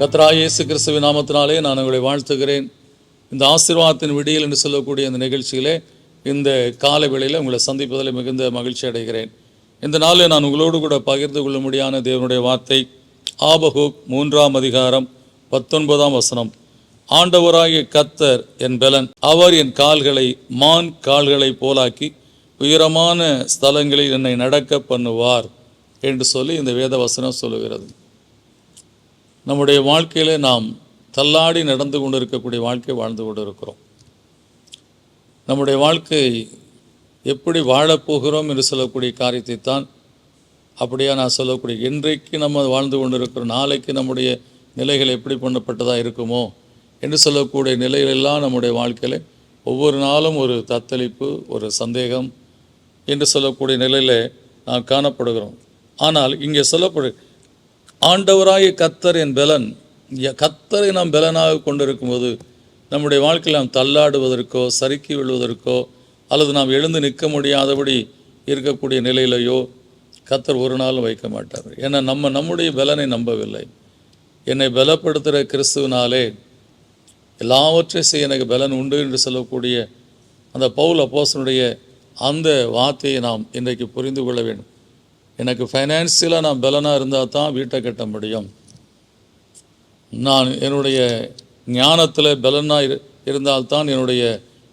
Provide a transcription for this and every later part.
கத்ரா இயேசு கிறிஸ்துவின் நாமத்தினாலே நான் உங்களை வாழ்த்துகிறேன். இந்த ஆசீர்வாதத்தின் விடியல் என்று சொல்லக்கூடிய இந்த நிகழ்ச்சியிலே இந்த கால வேளையில் உங்களை சந்திப்பதில் மிகுந்த மகிழ்ச்சி அடைகிறேன். இந்த நாளில் நான் உங்களோடு கூட பகிர்ந்து கொள்ள முடியான தேவனுடைய வார்த்தை ஆபகுக் மூன்றாம் அதிகாரம் பத்தொன்பதாம் வசனம். ஆண்டவராகிய கத்தர் என் பெலன் அவர் என் கால்களை மான் கால்களை போலாக்கி உயரமான ஸ்தலங்களில் என்னை நடக்க பண்ணுவார் என்று சொல்லி இந்த வேத வசனம் சொல்லுகிறது. நம்முடைய வாழ்க்கையில் நாம் தள்ளாடி நடந்து கொண்டு இருக்கக்கூடிய வாழ்க்கை வாழ்ந்து கொண்டு இருக்கிறோம் நம்முடைய வாழ்க்கை எப்படி வாழப்போகிறோம் என்று சொல்லக்கூடிய காரியத்தை தான் அப்படியா நான் சொல்லக்கூடிய இன்றைக்கு நம்ம வாழ்ந்து கொண்டு இருக்கிறோம் நாளைக்கு நம்முடைய நிலைகள் எப்படி பண்ணப்பட்டதாக இருக்குமோ என்று சொல்லக்கூடிய நிலைகளெல்லாம் நம்முடைய வாழ்க்கையில் ஒவ்வொரு நாளும் ஒரு தத்தளிப்பு ஒரு சந்தேகம் என்று சொல்லக்கூடிய நிலையில் நாம் காணப்படுகிறோம். ஆனால் இங்கே சொல்லப்படு ஆண்டவராய கத்தர் என் பலன். கத்தரை நாம் பலனாக கொண்டிருக்கும்போது நம்முடைய வாழ்க்கையில் நாம் தள்ளாடுவதற்கோ சறுக்கி விழுவதற்கோ அல்லது நாம் எழுந்து நிற்க முடியாதபடி இருக்கக்கூடிய நிலையிலையோ கத்தர் ஒரு நாளும் வைக்க மாட்டார். ஏன்னா நம்ம நம்முடைய பலனை நம்பவில்லை. என்னை பலப்படுத்துகிற கிறிஸ்துவினாலே எல்லாவற்றையும் செய்ய எனக்கு பலன் உண்டு என்று சொல்லக்கூடிய அந்த பவுல் அப்போசனுடைய அந்த வார்த்தையை நாம் இன்றைக்கு புரிந்து கொள்ள வேண்டும். எனக்கு ஃபைனான்சியலாக நான் பலனாக இருந்தால் தான் வீட்டை கட்ட முடியும். நான் என்னுடைய ஞானத்தில் பலனாக இரு இருந்தால்தான் என்னுடைய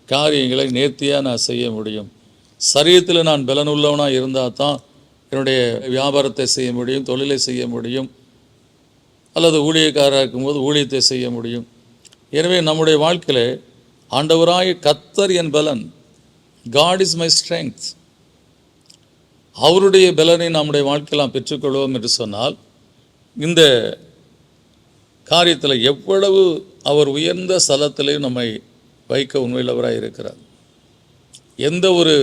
காரியங்களை நேர்த்தியாக நான் செய்ய முடியும். சரீரத்தில் நான் பலனுள்ளவனாக இருந்தால் தான் என்னுடைய வியாபாரத்தை செய்ய முடியும் தொழிலை செய்ய முடியும். அல்லது ஊழியக்காரராக இருக்கும்போது ஊழியத்தை செய்ய முடியும். எனவே நம்முடைய வாழ்க்கையில் ஆண்டவராய கத்தர் என் பலன். காட் இஸ் மை ஸ்ட்ரெங்க் அவருடைய பலனை நம்முடைய வாழ்க்கையில் நாம் பெற்றுக்கொள்வோம் என்று சொன்னால் இந்த காரியத்தில் எவ்வளவு அவர் உயர்ந்த ஸ்தலத்திலையும் நம்மை வைக்க உண்மையுள்ளவராக இருக்கிறார். எந்த ஒரு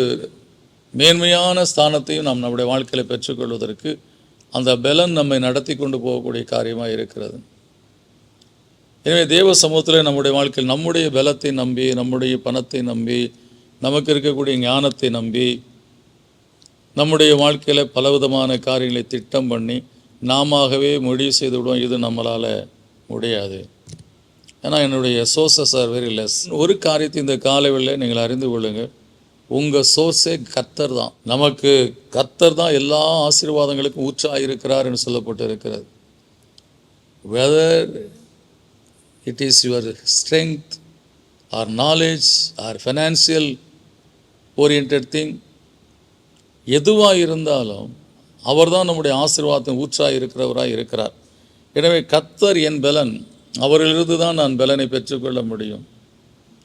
மேன்மையான ஸ்தானத்தையும் நாம் நம்முடைய வாழ்க்கையில் பெற்றுக்கொள்வதற்கு அந்த பலன் நம்மை நடத்தி கொண்டு போகக்கூடிய காரியமாக இருக்கிறது. எனவே தேவ சமூகத்தில் நம்முடைய வாழ்க்கையில் நம்முடைய பலத்தை நம்பி நம்முடைய பணத்தை நம்பி நமக்கு இருக்கக்கூடிய ஞானத்தை நம்பி நம்முடைய வாழ்க்கையில் பலவிதமான காரியங்களை திட்டம் பண்ணி நாமவே முடிவு செய்து விடுவோம். இது நம்மளால் முடியாது. ஏன்னா என்னுடைய சோர்சஸ் ஆர் வெரி லெஸ் ஒரு காரியத்தை இந்த காலைவில் நீங்கள் அறிந்து கொள்ளுங்கள். உங்கள் சோர்ஸே கத்தர் தான். நமக்கு கத்தர் தான் எல்லா ஆசீர்வாதங்களுக்கும் ஊற்றாக இருக்கிறார் என்று சொல்லப்பட்டு இருக்கிறது whether it is your strength or knowledge or financial oriented thing எதுவாக இருந்தாலும் அவர்தான் நம்முடைய ஆசீர்வாதம் ஊற்றாக இருக்கிறவராக இருக்கிறார். எனவே கத்தர் என் பலன் அவரிலிருந்து தான் நான் பலனை பெற்றுக்கொள்ள முடியும்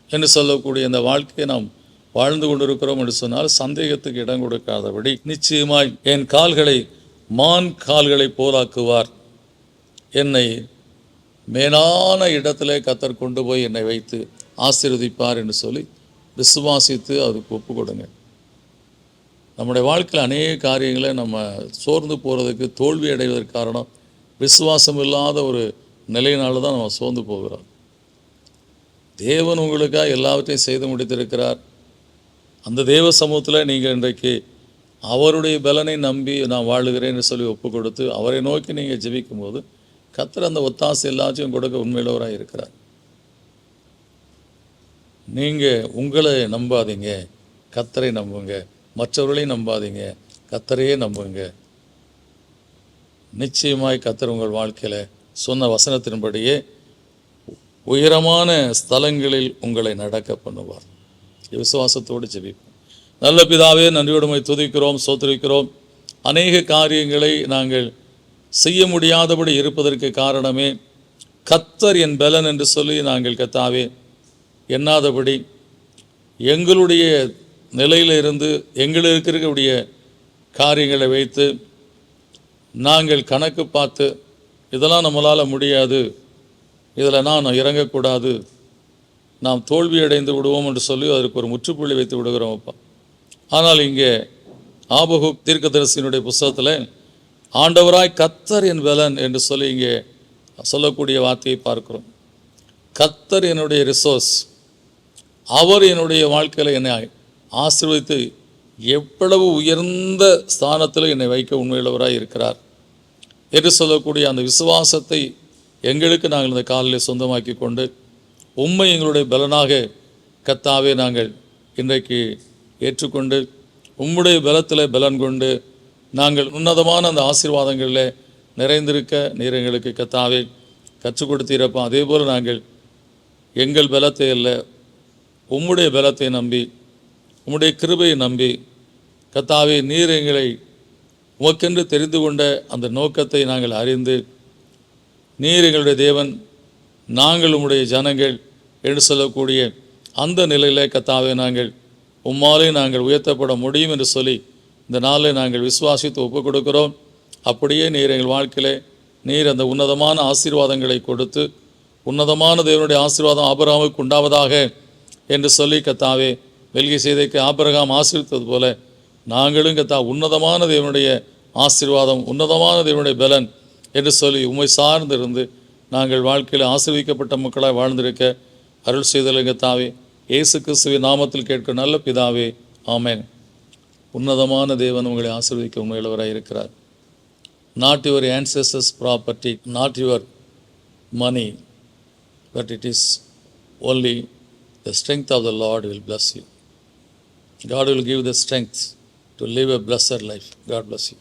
என்று சொல்லக்கூடிய இந்த வாழ்க்கையை நாம் வாழ்ந்து கொண்டிருக்கிறோம் என்று சொன்னால் சந்தேகத்துக்கு இடம் கொடுக்காதபடி நிச்சயமாய் என் கால்களை மான் கால்களை போலாக்குவார். என்னை மேலான இடத்திலே கத்தர் கொண்டு போய் என்னை வைத்து ஆசீர்வதிப்பார் என்று சொல்லி விசுவாசித்து அதுக்கு ஒப்பு கொடுங்க நம்முடைய வாழ்க்கையில் அநேக காரியங்களை நம்ம சோர்ந்து போகிறதுக்கு தோல்வி அடைவதற்கு காரணம் விசுவாசம் இல்லாத ஒரு நிலையினால தான் நம்ம சோர்ந்து போகிறோம். தேவன் உங்களுக்காக எல்லாவற்றையும் செய்து முடித்திருக்கிறார். அந்த தேவ சமூகத்தில் நீங்கள் இன்றைக்கு அவருடைய பலனை நம்பி நான் வாழுகிறேன்னு சொல்லி ஒப்பு கொடுத்து அவரை நோக்கி நீங்கள் ஜெபிக்கும் போது கத்தர் அந்த ஒத்தாசை எல்லாத்தையும் கொடுக்க உண்மையிலவராக இருக்கிறார். நீங்கள் உங்களை நம்பாதீங்க. கத்தரை நம்புங்க. மற்றவர்களையும் நம்பாதீங்க. கத்தரையே நம்புங்க. நிச்சயமாய் கத்தர் உங்கள் வாழ்க்கையில் சொன்ன வசனத்தின்படியே உயரமான ஸ்தலங்களில் உங்களை நடக்க பண்ணுவார். விசுவாசத்தோடு ஜெபிப்போம். நல்ல பிதாவே நன்றியோடுமை துதிக்கிறோம் சோத்திரிக்கிறோம். அநேக காரியங்களை நாங்கள் செய்ய முடியாதபடி இருப்பதற்கு காரணமே கத்தர் என் பலன் என்று சொல்லி நாங்கள் கத்தாவே எண்ணாதபடி எங்களுடைய நிலையில் இருந்து எங்களுக்கு இருக்கக்கூடிய காரியங்களை வைத்து நாங்கள் கணக்கு பார்த்து இதெல்லாம் நம்மளால் முடியாது இதில் நான் இறங்கக்கூடாது நாம் தோல்வி அடைந்து விடுவோம் என்று சொல்லி அதற்கு ஒரு முற்றுப்புள்ளி வைத்து விடுகிறோம் அப்பா. ஆனால் இங்கே ஆபகு தீர்க்கதரிசியினுடைய புஸ்தகத்தில் ஆண்டவராய் கத்தர் என் பலன் என்று சொல்லி இங்கே சொல்லக்கூடிய வார்த்தையை பார்க்கிறோம். கத்தர் என்னுடைய ரிசோர்ஸ் அவர் என்னுடைய வாழ்க்கையில் என்னை ஆசீர்வதித்து எவ்வளவு உயர்ந்த ஸ்தானத்தில் என்னை வைக்க உண்மையுள்ளவராக இருக்கிறார். என்று சொல்லக்கூடிய அந்த விசுவாசத்தை எங்களுக்கு நாங்கள் இந்த காலில் சொந்தமாக்கி கொண்டு உண்மை எங்களுடைய பலனாக கத்தாவே நாங்கள் இன்றைக்கு ஏற்றுக்கொண்டு உம்முடைய பலத்தில் பலன் கொண்டு நாங்கள் உன்னதமான அந்த ஆசீர்வாதங்களில் நிறைந்திருக்க நீர் எங்களுக்கு கத்தாவே கற்றுக் கொடுத்தீரப்பா. அதே போல் நாங்கள் எங்கள் பலத்தை அல்ல உம்முடைய பலத்தை நம்பி உம்முடைய கிருபையை நம்பி கத்தாவே நீர் எங்களை உமக்கென்று தெரிந்து கொண்ட அந்த நோக்கத்தை நாங்கள் அறிந்து நீர் எங்களுடைய தேவன் நாங்கள் உம்முடைய ஜனங்கள் என்று சொல்லக்கூடிய அந்த நிலையில் கத்தாவே நாங்கள் உம்மாலே நாங்கள் உயர்த்தப்பட முடியும் என்று சொல்லி இந்த நாளில் நாங்கள் விசுவாசித்து ஒப்புக் கொடுக்கிறோம் அப்படியே நீர் எங்கள் வாழ்க்கையிலே நீர் அந்த உன்னதமான ஆசீர்வாதங்களை கொடுத்து உன்னதமான தேவனுடைய ஆசீர்வாதம் அபராமுக்கு உண்டாவதாக என்று சொல்லி கத்தாவே மெல்கி செய்தைக்கு ஆபிரகாம் ஆசிரித்தது போல நாங்களும் கத்தா உன்னதமான தேவனுடைய ஆசீர்வாதம் உன்னதமான தேவனுடைய பலன் என்று சொல்லி உண்மை சார்ந்திருந்து நாங்கள் வாழ்க்கையில் ஆசீர்விக்கப்பட்ட மக்களாக வாழ்ந்திருக்க அருள் செய்தலுங்க தாவே இயேசு கிறிஸ்துவின் நாமத்தில் கேட்க நல்ல பிதாவே ஆமேன். உன்னதமான தேவன் உங்களை ஆசீர்வதிக்க உண்மையுள்ளவராக இருக்கிறார். Not your ancestors property not your money but it is only the strength of the lord will bless you God will give the strength to live a blessed life. God bless you.